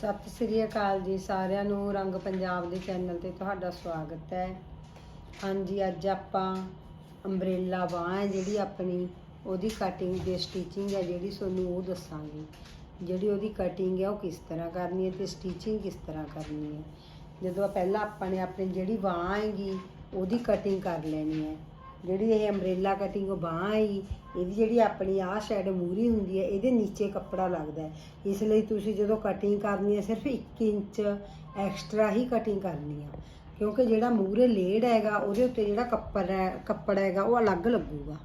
ਸਤਿ ਸ੍ਰੀ ਅਕਾਲ ਜੀ ਸਾਰਿਆਂ ਨੂੰ, ਰੰਗ ਪੰਜਾਬ ਦੇ ਚੈਨਲ ਤੇ ਤੁਹਾਡਾ ਸਵਾਗਤ ਹੈ। ਹਾਂਜੀ, ਅੱਜ ਆਪਾਂ ਅੰਬ੍ਰੇਲਾ ਬਾਂਹ ਹੈ ਜਿਹੜੀ ਆਪਣੀ, ਉਹਦੀ ਕਟਿੰਗ ਤੇ ਸਟਿਚਿੰਗ ਹੈ ਜਿਹੜੀ ਤੁਹਾਨੂੰ ਉਹ ਦੱਸਾਂਗੀ। ਜਿਹੜੀ ਉਹਦੀ ਕਟਿੰਗ ਹੈ ਉਹ ਕਿਸ ਤਰ੍ਹਾਂ ਕਰਨੀ ਹੈ ਤੇ ਸਟਿਚਿੰਗ ਕਿਸ ਤਰ੍ਹਾਂ ਕਰਨੀ ਹੈ। ਜਦੋਂ ਪਹਿਲਾਂ ਆਪਾਂ ਨੇ ਆਪਣੀ ਜਿਹੜੀ ਬਾਂਹ ਹੈਗੀ, ਉਹਦੀ ਕਟਿੰਗ ਕਰ ਲੈਣੀ ਹੈ। ਜਿਹੜੀ ਇਹ ਅੰਬ੍ਰੇਲਾ ਕਟਿੰਗ ਬਾਂਹ ਹੈ ਇਹਦੀ ਜਿਹੜੀ ਆਪਣੀ ਆਹ ਸਾਈਡ ਮੂਰੀ ਹੁੰਦੀ ਹੈ, ਇਹਦੇ ਨੀਚੇ ਕੱਪੜਾ ਲੱਗਦਾ ਹੈ। ਇਸ ਲਈ ਤੁਸੀਂ ਜਦੋਂ ਕਟਿੰਗ ਕਰਨੀ ਹੈ, ਸਿਰਫ 1 ਇੰਚ ਐਕਸਟਰਾ ਹੀ ਕਟਿੰਗ ਕਰਨੀ ਆ। ਕਿਉਂਕਿ ਜਿਹੜਾ ਮੂਰੇ ਲੇੜ ਹੈਗਾ, ਉਹਦੇ ਉੱਤੇ ਜਿਹੜਾ ਕੱਪੜਾ ਹੈ, ਕੱਪੜਾ ਹੈਗਾ, ਉਹ ਅਲੱਗ ਲੱਗੂਗਾ।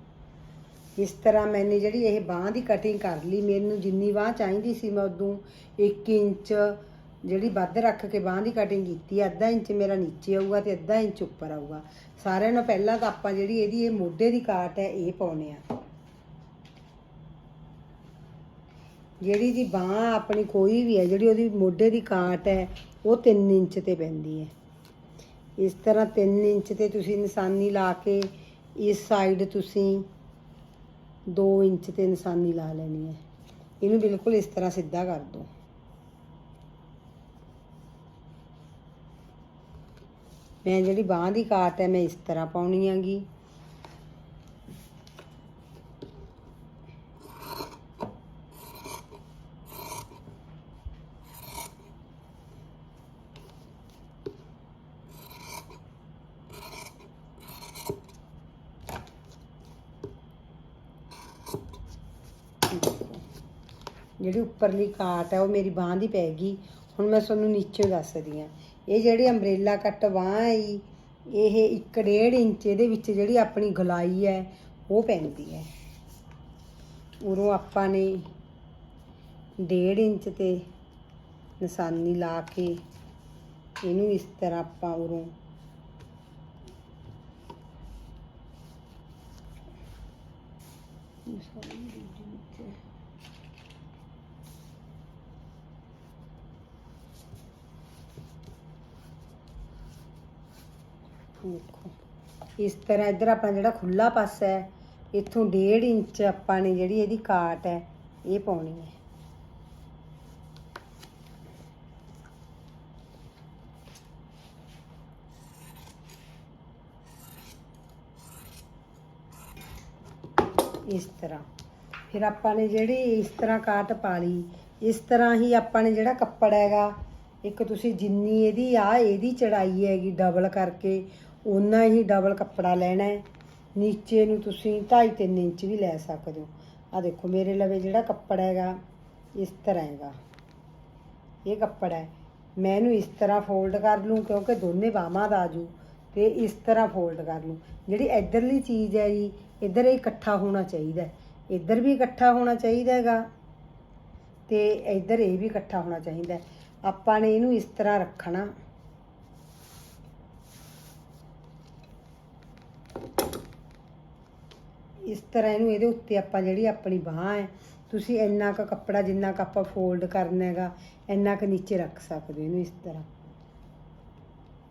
ਇਸ ਤਰ੍ਹਾਂ ਮੈਨੇ ਜਿਹੜੀ ਇਹ ਬਾਹ ਦੀ ਕਟਿੰਗ ਕਰ ਲਈ, ਮੈਨੂੰ ਜਿੰਨੀ ਬਾਹ ਚਾਹੀਦੀ ਸੀ ਮੈਂ ਉਦੋਂ 1 ਇੰਚ ਜਿਹੜੀ ਵੱਧ ਰੱਖ ਕੇ ਬਾਹ ਦੀ ਕਟਿੰਗ ਕੀਤੀ ਹੈ ਅੱਧਾ ਇੰਚ ਮੇਰਾ ਨੀਚੇ ਆਊਗਾ ਤੇ ਅੱਧਾ ਇੰਚ ਉੱਪਰ ਆਊਗਾ। ਸਾਰਿਆਂ ਨੂੰ ਪਹਿਲਾਂ ਤਾਂ ਆਪਾਂ ਜਿਹੜੀ ਇਹਦੀ, ਇਹ ਮੋਢੇ ਦੀ ਕਾਟ ਹੈ, ਇਹ ਪਾਉਣੇ ਆ। ਜਿਹੜੀ ਦੀ ਬਾਹ ਆਪਣੀ ਕੋਈ ਵੀ ਹੈ, ਜਿਹੜੀ ਉਹਦੀ ਮੋਢੇ ਦੀ ਕਾਟ ਹੈ, ਉਹ 3 ਇੰਚ ਤੇ ਪੈਂਦੀ ਹੈ। ਇਸ ਤਰ੍ਹਾਂ 3 ਇੰਚ ਤੇ ਤੁਸੀਂ ਨਿਸ਼ਾਨੀ ਲਾ ਕੇ ਇਸ ਸਾਈਡ ਤੁਸੀਂ 2 ਇੰਚ ਤੇ ਨਿਸ਼ਾਨੀ ਲਾ ਲੈਣੀ ਹੈ। ਇਹਨੂੰ ਬਿਲਕੁਲ ਇਸ ਤਰ੍ਹਾਂ ਸਿੱਧਾ ਕਰ ਦਿਓ। ਮੈਂ ਜਿਹੜੀ ਬਾਹ ਦੀ ਕਾਟ ਹੈ, ਮੈਂ ਇਸ ਤਰ੍ਹਾਂ ਪਾਉਣੀ ਆਂਗੀ ਜਿਹੜੀ ਉੱਪਰਲੀ ਕਾਟ ਹੈ, ਉਹ ਮੇਰੀ ਬਾਹ ਦੀ ਪੈ ਗਈ। ਹੁਣ ਮੈਂ ਤੁਹਾਨੂੰ ਨੀਚੇ ਦੱਸਦੀ ਆ ਇਹ ਜਿਹੜੀ ਅੰਬ੍ਰੇਲਾ ਕੱਟ ਬਾਹ ਹੈ ਜੀ, ਇਹ 1.5 ਇੰਚ ਇਹਦੇ ਵਿੱਚ ਜਿਹੜੀ ਆਪਣੀ ਗਲਾਈ ਹੈ ਉਹ ਪੈਂਦੀ ਹੈ। ਉਰੋਂ ਆਪਾਂ ਨੇ 1.5 ਇੰਚ ਤੇ ਨਿਸ਼ਾਨੀ ਲਾ ਕੇ ਇਹਨੂੰ ਇਸ ਤਰ੍ਹਾਂ ਆਪਾਂ ਉਰੋਂ ਨਿਸ਼ਾਨੀ ਦੂਜੀ ਵਿੱਚ ਦੇਖੋ ਇਸ ਤਰ੍ਹਾਂ ਇੱਧਰ ਆਪਣਾ ਜਿਹੜਾ ਖੁੱਲਾ ਪਾਸਾ ਹੈ, ਇੱਥੋਂ 1.5 ਇੰਚ ਆਪਾਂ ਨੇ ਜਿਹੜੀ ਇਹਦੀ ਕਾਟ ਹੈ, ਇਹ ਪਾਉਣੀ ਹੈ। ਇਸ ਤਰ੍ਹਾਂ। ਫਿਰ ਆਪਾਂ ਨੇ ਜਿਹੜੀ ਇਸ ਤਰ੍ਹਾਂ ਕਾਟ ਪਾ ਲਈ, ਇਸ ਤਰ੍ਹਾਂ ਹੀ ਆਪਾਂ ਨੇ ਜਿਹੜਾ ਕੱਪੜਾ ਹੈਗਾ, ਇੱਕ ਤੁਸੀਂ ਜਿੰਨੀ ਇਹਦੀ ਆ ਇਹਦੀ ਚੜਾਈ ਹੈਗੀ ਡਬਲ ਕਰਕੇ ਓਨਾ ਹੀ ਡਬਲ ਕੱਪੜਾ ਲੈਣਾ ਹੈ। ਨੀਚੇ ਨੂੰ ਤੁਸੀਂ 2.5 3 ਇੰਚ ਵੀ ਲੈ ਸਕਦੇ ਹੋ। ਆ ਦੇਖੋ ਮੇਰੇ ਲਵੇ ਜਿਹੜਾ ਕੱਪੜਾ ਹੈਗਾ, ਇਸ ਤਰ੍ਹਾਂ ਹੈਗਾ। ਇਹ ਕੱਪੜਾ ਹੈ। ਮੈਂ ਇਹਨੂੰ ਇਸ ਤਰ੍ਹਾਂ ਫੋਲਡ ਕਰ ਲੂੰ ਕਿਉਂਕਿ ਦੋਨੇ ਬਾਹਾਂ ਦਾ ਆਜੂ ਤੇ ਇਸ ਤਰ੍ਹਾਂ ਫੋਲਡ ਕਰ ਲੂੰ। ਜਿਹੜੀ ਇਧਰਲੀ ਚੀਜ਼ ਹੈ ਜੀ, ਇੱਧਰ ਇਹ ਇਕੱਠਾ ਹੋਣਾ ਚਾਹੀਦਾ ਹੈ। ਇੱਧਰ ਵੀ ਇਕੱਠਾ ਹੋਣਾ ਚਾਹੀਦਾ ਹੈਗਾ ਤੇ ਇੱਧਰ ਇਹ ਵੀ ਇਕੱਠਾ ਹੋਣਾ ਚਾਹੀਦਾ ਆਪਾਂ ਨੇ ਇਹਨੂੰ ਇਸ ਤਰ੍ਹਾਂ ਰੱਖਣਾ। ਇਸ ਤਰ੍ਹਾਂ ਇਹਨੂੰ ਇਹਦੇ ਉੱਤੇ ਆਪਾਂ ਜਿਹੜੀ ਆਪਣੀ ਬਾਹ ਹੈ, ਤੁਸੀਂ ਇੰਨਾ ਕੁ ਕੱਪੜਾ ਜਿੰਨਾ ਕੁ ਆਪਾਂ ਫੋਲਡ ਕਰਨਾ ਹੈਗਾ, ਇੰਨਾ ਕੁ ਨੀਚੇ ਰੱਖ ਸਕਦੇ ਹੋ ਇਹਨੂੰ ਇਸ ਤਰ੍ਹਾਂ।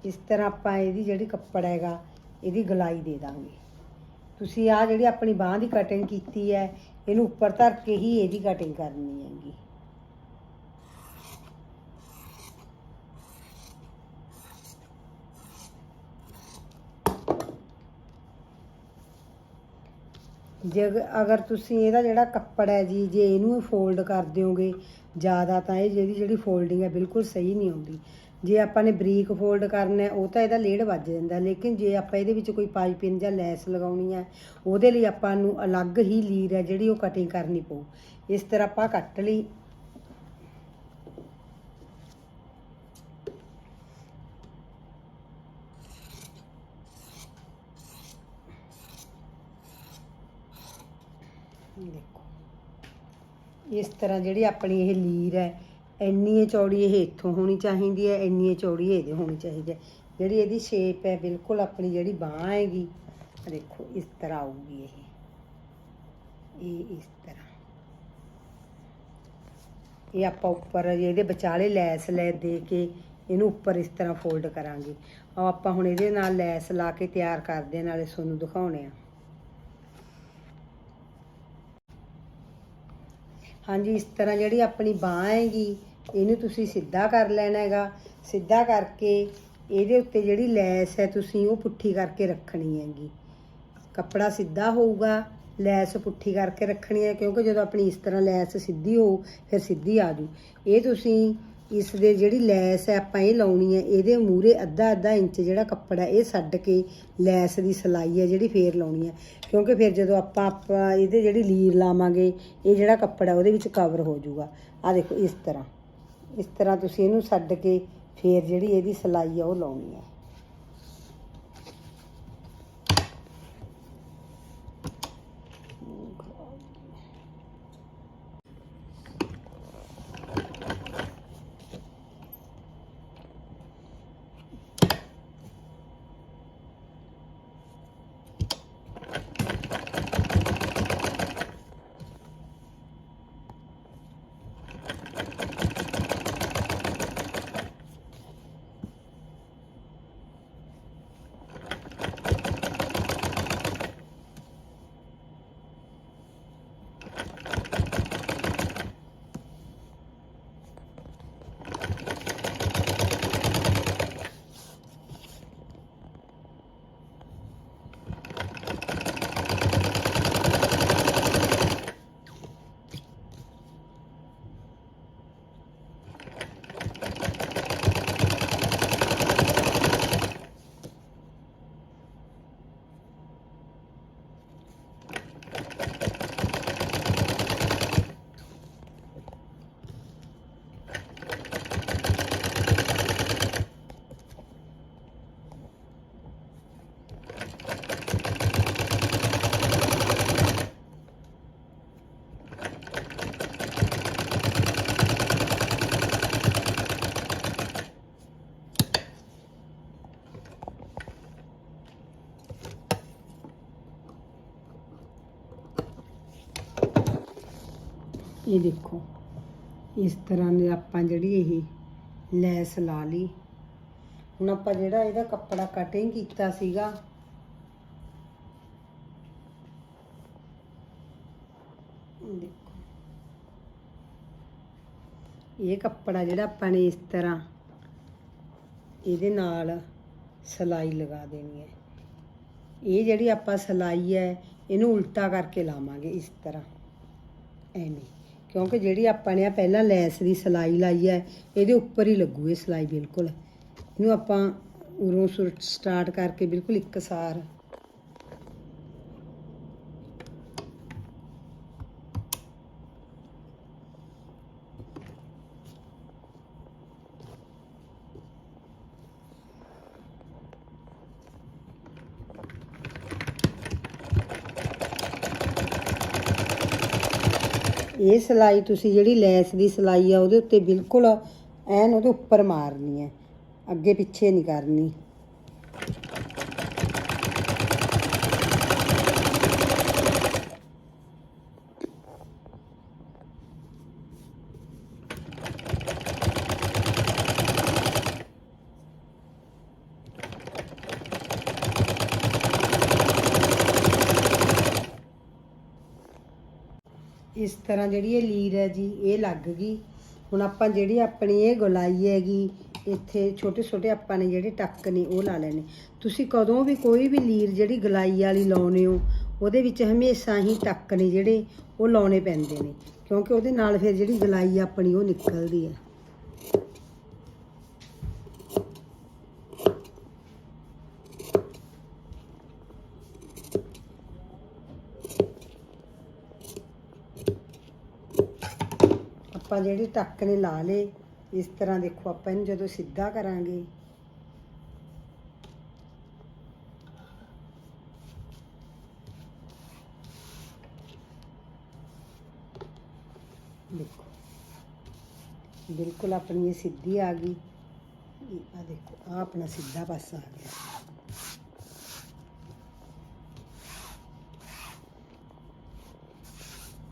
ਇਸ ਤਰ੍ਹਾਂ ਆਪਾਂ ਇਹਦੀ ਜਿਹੜੀ ਕੱਪੜਾ ਹੈਗਾ, ਇਹਦੀ ਗਲਾਈ ਦੇ ਦਾਂਗੇ। ਤੁਸੀਂ ਆ ਜਿਹੜੀ ਆਪਣੀ ਬਾਹ ਦੀ ਕਟਿੰਗ ਕੀਤੀ ਹੈ, ਇਹਨੂੰ ਉੱਪਰ ਧਰ ਕੇ ਹੀ ਇਹਦੀ ਕਟਿੰਗ ਕਰਨੀ ਹੈਗੀ। ਜੇ ਅਗਰ ਤੁਸੀਂ ਇਹਦਾ ਜਿਹੜਾ ਕੱਪੜਾ ਹੈ ਜੀ, ਜੇ ਇਹਨੂੰ ਫੋਲਡ ਕਰ ਦਿਓਗੇ ਜ਼ਿਆਦਾ ਤਾਂ ਇਹ ਜਿਹੜੀ ਜਿਹੜੀ ਫੋਲਡਿੰਗ ਹੈ ਬਿਲਕੁਲ ਸਹੀ ਨਹੀਂ ਆਉਂਦੀ। ਜੇ ਆਪਾਂ ਨੇ ਬਰੀਕ ਫੋਲਡ ਕਰਨਾ ਉਹ ਤਾਂ ਇਹਦਾ ਲੇੜ ਵੱਜ ਜਾਂਦਾ। ਲੇਕਿਨ ਜੇ ਆਪਾਂ ਇਹਦੇ ਵਿੱਚ ਕੋਈ ਪਾਈਪਿੰਗ ਜਾਂ ਲੈਸ ਲਗਾਉਣੀ ਹੈ, ਉਹਦੇ ਲਈ ਆਪਾਂ ਨੂੰ ਅਲੱਗ ਹੀ ਲੀਰ ਹੈ ਜਿਹੜੀ ਉਹ ਕਟਿੰਗ ਕਰਨੀ ਪਊ। ਇਸ ਤਰ੍ਹਾਂ ਆਪਾਂ ਕੱਟ ਲਈ। ਦੇਖੋ। ਇਸ ਤਰ੍ਹਾਂ ਜਿਹੜੀ ਆਪਣੀ ਇਹ ਲੀਰ ਹੈ ਇੰਨੀ ਇਹ ਚੌੜੀ ਇਹ ਇੱਥੋਂ ਹੋਣੀ ਚਾਹੀਦੀ ਹੈ ਇੰਨੀ ਇਹ ਚੌੜੀ ਇਹਦੇ ਹੋਣੀ ਚਾਹੀਦੀ ਹੈ। ਜਿਹੜੀ ਇਹਦੀ ਸ਼ੇਪ ਹੈ ਬਿਲਕੁਲ ਆਪਣੀ ਜਿਹੜੀ ਬਾਹ ਹੈਗੀ ਦੇਖੋ ਇਸ ਤਰ੍ਹਾਂ ਆਊਗੀ ਇਹ। ਇਹ ਇਸ ਤਰ੍ਹਾਂ। ਇਹ ਆਪਾਂ ਉੱਪਰ ਇਹਦੇ ਵਿਚਾਲੇ ਲੈਸ ਲੈ ਦੇ ਕੇ ਇਹਨੂੰ ਉੱਪਰ ਇਸ ਤਰ੍ਹਾਂ ਫੋਲਡ ਕਰਾਂਗੇ। ਆ ਆਪਾਂ ਹੁਣ ਇਹਦੇ ਨਾਲ ਲੈਸ ਲਾ ਕੇ ਤਿਆਰ ਕਰਦੇ ਹਾਂ, ਨਾਲੇ ਤੁਹਾਨੂੰ ਦਿਖਾਉਣੇ ਆ ਹਾਂਜੀ, ਇਸ ਤਰ੍ਹਾਂ ਜਿਹੜੀ ਆਪਣੀ ਬਾਹ ਹੈਗੀ, ਇਹਨੂੰ ਤੁਸੀਂ ਸਿੱਧਾ ਕਰ ਲੈਣਾ ਹੈਗਾ। ਸਿੱਧਾ ਕਰਕੇ ਇਹਦੇ ਉੱਤੇ ਜਿਹੜੀ ਲੈਸ ਹੈ, ਤੁਸੀਂ ਉਹ ਪੁੱਠੀ ਕਰਕੇ ਰੱਖਣੀ ਹੈਗੀ। ਕੱਪੜਾ ਸਿੱਧਾ ਹੋਊਗਾ, ਲੈਸ ਪੁੱਠੀ ਕਰਕੇ ਰੱਖਣੀ ਹੈ, ਕਿਉਂਕਿ ਜਦੋਂ ਆਪਣੀ ਇਸ ਤਰ੍ਹਾਂ ਲੈਸ ਸਿੱਧੀ ਹੋ ਫਿਰ ਸਿੱਧੀ ਆ ਜੂ। ਇਹ ਤੁਸੀਂ ਇਸ ਦੇ ਜਿਹੜੀ ਲੈਸ ਹੈ, ਆਪਾਂ ਇਹ ਲਾਉਣੀ ਹੈ, ਇਹਦੇ ਮੂਰੇ ਅੱਧਾ ਅੱਧਾ ਇੰਚ ਜਿਹੜਾ ਕੱਪੜਾ ਇਹ ਛੱਡ ਕੇ ਲੈਸ ਦੀ ਸਲਾਈ ਹੈ, ਜਿਹੜੀ ਫੇਰ ਲਾਉਣੀ ਹੈ। ਕਿਉਂਕਿ ਫਿਰ ਜਦੋਂ ਆਪਾਂ ਆਪਾਂ ਇਹਦੇ ਜਿਹੜੀ ਲੀਰ ਲਾਵਾਂਗੇ, ਇਹ ਜਿਹੜਾ ਕੱਪੜਾ ਉਹਦੇ ਵਿੱਚ ਕਵਰ ਹੋ ਜਾਊਗਾ। ਆ ਦੇਖੋ, ਇਸ ਤਰ੍ਹਾਂ। ਇਸ ਤਰ੍ਹਾਂ ਤੁਸੀਂ ਇਹਨੂੰ ਛੱਡ ਕੇ ਫੇਰ ਜਿਹੜੀ ਇਹਦੀ ਸਲਾਈ ਆ ਉਹ ਲਾਉਣੀ ਹੈ। ਇਹ ਦੇਖੋ, ਇਸ ਤਰ੍ਹਾਂ ਨੇ ਆਪਾਂ ਜਿਹੜੀ ਇਹ ਲੈਸ ਲਾ ਲਈ। ਹੁਣ ਆਪਾਂ ਜਿਹੜਾ ਇਹਦਾ ਕੱਪੜਾ ਕਟਿੰਗ ਕੀਤਾ ਸੀਗਾ ਦੇਖੋ। ਇਹ ਕੱਪੜਾ ਜਿਹੜਾ ਆਪਾਂ ਨੇ ਇਸ ਤਰ੍ਹਾਂ ਇਹਦੇ ਨਾਲ ਸਲਾਈ ਲਗਾ ਦੇਣੀ ਹੈ। ਇਹ ਜਿਹੜੀ ਆਪਾਂ ਸਲਾਈ ਹੈ, ਇਹਨੂੰ ਉਲਟਾ ਕਰਕੇ ਲਾਵਾਂਗੇ ਇਸ ਤਰ੍ਹਾਂ। ਐਵੇਂ। ਕਿਉਂਕਿ ਜਿਹੜੀ ਆਪਾਂ ਨੇ ਆ ਪਹਿਲਾਂ ਲੈਸ ਦੀ ਸਲਾਈ ਲਾਈ ਹੈ, ਇਹਦੇ ਉੱਪਰ ਹੀ ਲੱਗੂ ਇਹ ਸਲਾਈ ਬਿਲਕੁਲ। ਇਹਨੂੰ ਆਪਾਂ ਉਰੋਂ ਸਟਾਰਟ ਕਰਕੇ ਬਿਲਕੁਲ ਇੱਕਸਾਰ ਇਹ ਸਲਾਈ ਤੁਸੀਂ ਜਿਹੜੀ ਲੈਸ ਦੀ ਸਲਾਈ ਆ ਉਹਦੇ ਉੱਤੇ ਬਿਲਕੁਲ ਐਨ ਉਹਦੇ ਉੱਪਰ ਮਾਰਨੀ ਹੈ। ਅੱਗੇ ਪਿੱਛੇ ਨਹੀਂ ਕਰਨੀ ਇਸ ਤਰ੍ਹਾਂ ਜਿਹੜੀ ਇਹ ਲੀਰ ਹੈ ਜੀ, ਇਹ ਲੱਗ ਗਈ। ਹੁਣ ਆਪਾਂ ਜਿਹੜੀ ਆਪਣੀ ਇਹ ਗੁਲਾਈ ਹੈਗੀ, ਇੱਥੇ ਛੋਟੇ ਛੋਟੇ ਆਪਾਂ ਨੇ ਜਿਹੜੇ ਟੱਕ ਨੇ, ਉਹ ਲਾ ਲੈਣੇ। ਤੁਸੀਂ ਕਦੋਂ ਵੀ ਕੋਈ ਵੀ ਲੀਰ ਜਿਹੜੀ ਗਲਾਈ ਵਾਲੀ ਲਾਉਨੇ ਹੋ, ਉਹਦੇ ਵਿੱਚ ਹਮੇਸ਼ਾ ਹੀ ਟੱਕ ਨੇ ਜਿਹੜੇ, ਉਹ ਲਾਉਣੇ ਪੈਂਦੇ ਨੇ। ਕਿਉਂਕਿ ਉਹਦੇ ਨਾਲ ਫਿਰ ਜਿਹੜੀ ਗਲਾਈ ਆਪਣੀ, ਉਹ ਨਿਕਲਦੀ ਹੈ। ਆਪਾਂ ਜਿਹੜੇ ਟੱਕ ਨੇ ਲਾ ਲਏ, ਇਸ ਤਰ੍ਹਾਂ ਦੇਖੋ ਆਪਾਂ ਇਹਨੂੰ ਜਦੋਂ ਸਿੱਧਾ ਕਰਾਂਗੇ। ਦੇਖੋ, ਬਿਲਕੁਲ ਆਪਣੀ ਇਹ ਸਿੱਧੀ ਆ ਗਈ। ਆ ਦੇਖੋ ਆ ਆਪਣਾ ਸਿੱਧਾ ਪਾਸਾ ਆ ਗਿਆ।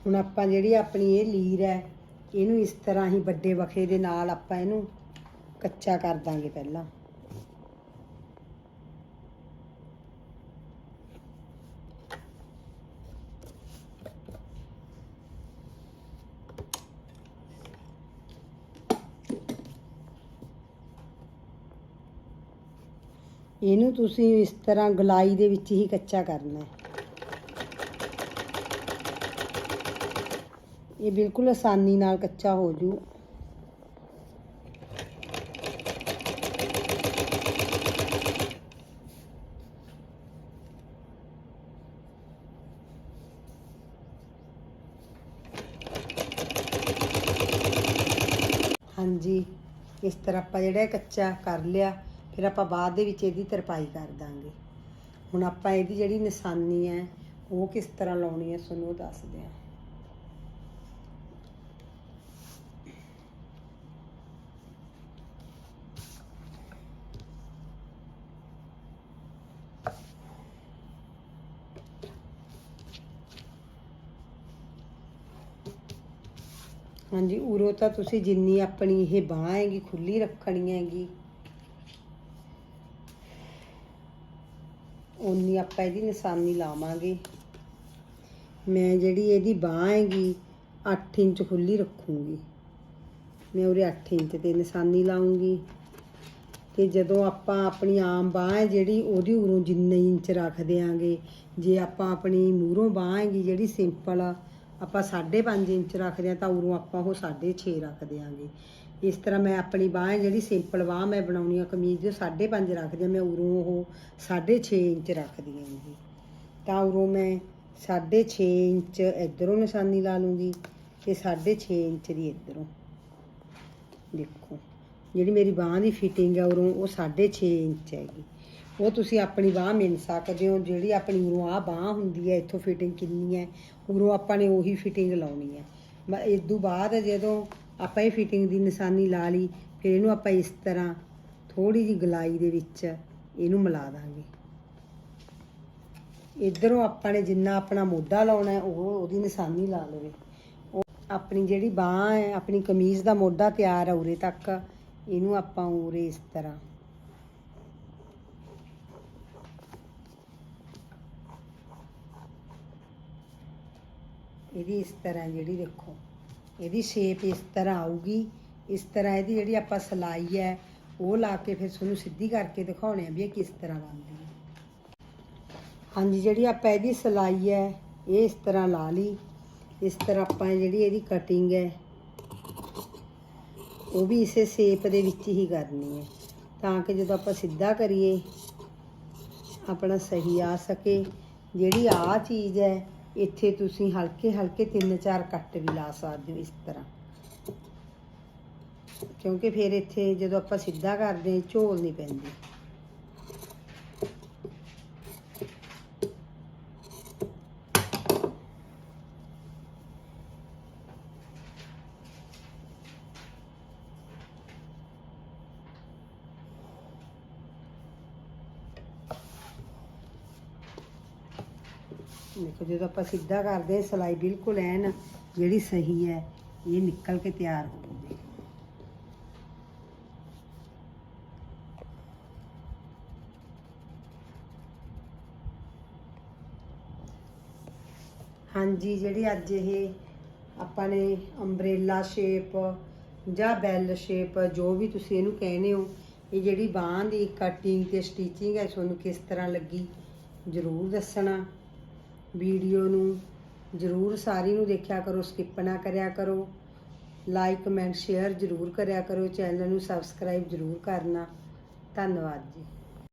ਹੁਣ ਆਪਾਂ ਜਿਹੜੀ ਆਪਣੀ ਇਹ ਲੀਰ ਹੈ ਇਹਨੂੰ ਇਸ ਤਰ੍ਹਾਂ ਹੀ ਵੱਡੇ ਵਖੇ ਦੇ ਨਾਲ ਆਪਾਂ ਇਹਨੂੰ ਕੱਚਾ ਕਰ ਦਾਂਗੇ ਪਹਿਲਾਂ। ਇਹਨੂੰ ਤੁਸੀਂ ਇਸ ਤਰ੍ਹਾਂ ਗਲਾਈ ਦੇ ਵਿੱਚ ਹੀ ਕੱਚਾ ਕਰਨਾ ਹੈ। ਇਹ ਬਿਲਕੁਲ ਆਸਾਨੀ ਨਾਲ ਕੱਚਾ ਹੋ ਜੂ। ਹਾਂਜੀ, ਇਸ ਤਰ੍ਹਾਂ ਆਪਾਂ ਜਿਹੜਾ ਕੱਚਾ ਕਰ ਲਿਆ, ਫਿਰ ਆਪਾਂ ਬਾਅਦ ਦੇ ਵਿੱਚ ਇਹਦੀ ਤਰਪਾਈ ਕਰ ਦਾਂਗੇ। ਹੁਣ ਆਪਾਂ ਇਹਦੀ ਜਿਹੜੀ ਨਿਸ਼ਾਨੀ ਹੈ, ਉਹ ਕਿਸ ਤਰ੍ਹਾਂ ਲਾਉਣੀ ਹੈ, ਤੁਹਾਨੂੰ ਉਹ ਦੱਸਦੇ ਹਾਂ ਹਾਂਜੀ, ਉਰੋਂ ਤਾਂ ਤੁਸੀਂ ਜਿੰਨੀ ਆਪਣੀ ਇਹ ਬਾਂਹ ਹੈਗੀ ਖੁੱਲੀ ਰੱਖਣੀ ਹੈਗੀ ਉਨੀ ਆਪਾਂ ਇਹਦੀ ਨਿਸ਼ਾਨੀ ਲਾਵਾਂਗੇ। ਮੈਂ ਜਿਹੜੀ ਇਹਦੀ ਬਾਂਹ ਹੈਗੀ 8 ਇੰਚ ਖੁੱਲੀ ਰੱਖੂੰਗੀ। ਮੈਂ ਉਰੇ 8 ਇੰਚ ਤੇ ਨਿਸ਼ਾਨੀ ਲਾਉਂਗੀ ਤੇ ਜਦੋਂ ਆਪਾਂ ਆਪਣੀ ਆਮ ਬਾਂਹ ਹੈ ਜਿਹੜੀ, ਉਹਦੀ ਉਰੋਂ ਜਿੰਨੇ ਇੰਚ ਰੱਖ ਦਿਆਂਗੇ। ਜੇ ਆਪਾਂ ਆਪਣੀ ਮੂਹਰੋਂ ਬਾਂਹ ਹੈਗੀ ਜਿਹੜੀ ਸਿੰਪਲ ਆਪਾਂ 5.5 ਇੰਚ ਰੱਖਦੇ ਆ ਤਾਂ ਉਰੋਂ ਆਪਾਂ ਉਹ 6.5 ਰੱਖ ਦਿਆਂਗੇ। ਇਸ ਤਰ੍ਹਾਂ ਮੈਂ ਆਪਣੀ ਬਾਂਹ ਜਿਹੜੀ ਸਿੰਪਲ ਬਾਂਹ ਮੈਂ ਬਣਾਉਣੀ ਆ ਕਮੀਜ਼ ਦੇ 5.5 ਰੱਖਦੀ ਆ ਮੈਂ ਉਰੋਂ ਉਹ 6.5 ਇੰਚ ਰੱਖਦੀ ਆਂਗੀ ਤਾਂ ਉਰੋਂ ਮੈਂ 6.5 ਇੰਚ ਇਧਰੋਂ ਨਿਸ਼ਾਨੀ ਲਾ ਲੂੰਗੀ ਤੇ 6.5 ਇੰਚ ਦੀ ਇਧਰੋਂ। ਦੇਖੋ, ਜਿਹੜੀ ਮੇਰੀ ਬਾਂਹ ਦੀ ਫਿਟਿੰਗ ਹੈ ਉਰੋਂ ਉਹ 6.5 ਇੰਚ ਹੈਗੀ। ਉਹ ਤੁਸੀਂ ਆਪਣੀ ਬਾਂਹ ਮਿਲ ਸਕਦੇ ਹੋ, ਜਿਹੜੀ ਆਪਣੀ ਉਰੋਂ ਆ ਬਾਂਹ ਹੁੰਦੀ ਹੈ, ਇੱਥੋਂ ਫਿਟਿੰਗ ਕਿੰਨੀ ਹੈ, ਉਰੋਂ ਆਪਾਂ ਨੇ ਉਹੀ ਫਿਟਿੰਗ ਲਾਉਣੀ ਹੈ। ਮੈਂ ਇਸ ਤੋਂ ਬਾਅਦ ਜਦੋਂ ਆਪਾਂ ਇਹ ਫਿਟਿੰਗ ਦੀ ਨਿਸ਼ਾਨੀ ਲਾ ਲਈ, ਫਿਰ ਇਹਨੂੰ ਆਪਾਂ ਇਸ ਤਰ੍ਹਾਂ ਥੋੜੀ ਜਿਹੀ ਗਲਾਈ ਦੇ ਵਿੱਚ ਇਹਨੂੰ ਮਿਲਾ ਦਾਂਗੇ। ਇਧਰੋਂ ਆਪਾਂ ਨੇ ਜਿੰਨਾ ਆਪਣਾ ਮੋਢਾ ਲਾਉਣਾ ਉਹ ਉਹਦੀ ਨਿਸ਼ਾਨੀ ਲਾ ਲਵੇ। ਉਹ ਆਪਣੀ ਜਿਹੜੀ ਬਾਹ ਹੈ, ਆਪਣੀ ਕਮੀਜ਼ ਦਾ ਮੋਢਾ ਤਿਆਰ ਹੈ ਉਰੇ ਤੱਕ, ਇਹਨੂੰ ਆਪਾਂ ਉਰੇ ਇਸ ਤਰ੍ਹਾਂ ਇਹਦੀ ਇਸ ਤਰ੍ਹਾਂ ਜਿਹੜੀ ਦੇਖੋ, ਇਹਦੀ ਸ਼ੇਪ ਇਸ ਤਰ੍ਹਾਂ ਆਊਗੀ। ਇਸ ਤਰ੍ਹਾਂ ਇਹਦੀ ਜਿਹੜੀ ਆਪਾਂ ਸਲਾਈ ਹੈ, ਉਹ ਲਾ ਕੇ ਫਿਰ ਤੁਹਾਨੂੰ ਸਿੱਧੀ ਕਰਕੇ ਦਿਖਾਉਣੇ ਆ ਵੀ ਇਹ ਕਿਸ ਤਰ੍ਹਾਂ ਬਣਦੀ ਹੈ। ਹਾਂਜੀ, ਜਿਹੜੀ ਆਪਾਂ ਇਹਦੀ ਸਲਾਈ ਹੈ, ਇਹ ਇਸ ਤਰ੍ਹਾਂ ਲਾ ਲਈ। ਇਸ ਤਰ੍ਹਾਂ ਆਪਾਂ ਜਿਹੜੀ ਇਹਦੀ ਕਟਿੰਗ ਹੈ, ਉਹ ਵੀ ਇਸੇ ਸ਼ੇਪ ਦੇ ਵਿੱਚ ਹੀ ਕਰਨੀ ਹੈ। ਤਾਂ ਕਿ ਜਦੋਂ ਆਪਾਂ ਸਿੱਧਾ ਕਰੀਏ, ਆਪਣਾ ਸਹੀ ਆ ਸਕੇ। ਜਿਹੜੀ ਆ ਚੀਜ਼ ਹੈ ਇੱਥੇ ਤੁਸੀਂ ਹਲਕੇ ਹਲਕੇ ਤਿੰਨ ਚਾਰ ਕੱਟ ਵੀ ਲਾ ਸਕਦੇ ਹੋ ਇਸ ਤਰ੍ਹਾਂ। ਕਿਉਂਕਿ ਫਿਰ ਇੱਥੇ ਜਦੋਂ ਆਪਾਂ ਸਿੱਧਾ ਕਰਦੇ ਹਾਂ ਝੋਲ ਨਹੀਂ ਪੈਂਦੀ। ਦੇਖੋ, ਜਦੋਂ ਆਪਾਂ ਸਿੱਧਾ ਕਰਦੇ ਹਾਂ, ਸਲਾਈ ਬਿਲਕੁਲ ਐਨ ਜਿਹੜੀ ਸਹੀ ਹੈ, ਇਹ ਨਿਕਲ ਕੇ ਤਿਆਰ ਹੋਊਗੀ ਹਾਂਜੀ, ਜਿਹੜੀ ਅੱਜ ਇਹ ਆਪਾਂ ਨੇ ਅੰਬ੍ਰੇਲਾ ਸ਼ੇਪ ਜਾਂ ਬੈਲ ਸ਼ੇਪ ਜੋ ਵੀ ਤੁਸੀਂ ਇਹਨੂੰ ਕਹਿੰਦੇ ਹੋ, ਇਹ ਜਿਹੜੀ ਬਾਂਹ ਦੀ ਕਟਿੰਗ ਤੇ ਸਟਿਚਿੰਗ ਹੈ, ਤੁਹਾਨੂੰ ਕਿਸ ਤਰ੍ਹਾਂ ਲੱਗੀ, ਜ਼ਰੂਰ ਦੱਸਣਾ। ਵੀਡੀਓ ਨੂੰ ਜ਼ਰੂਰ ਸਾਰੀ ਨੂੰ ਦੇਖਿਆ ਕਰੋ ਸਕਿਪ ਨਾ ਕਰਿਆ ਕਰੋ। ਲਾਈਕ ਕਮੈਂਟ ਸ਼ੇਅਰ ਜ਼ਰੂਰ ਕਰਿਆ ਕਰੋ। ਚੈਨਲ ਨੂੰ ਸਬਸਕ੍ਰਾਈਬ ਜ਼ਰੂਰ ਕਰਨਾ। ਧੰਨਵਾਦ ਜੀ।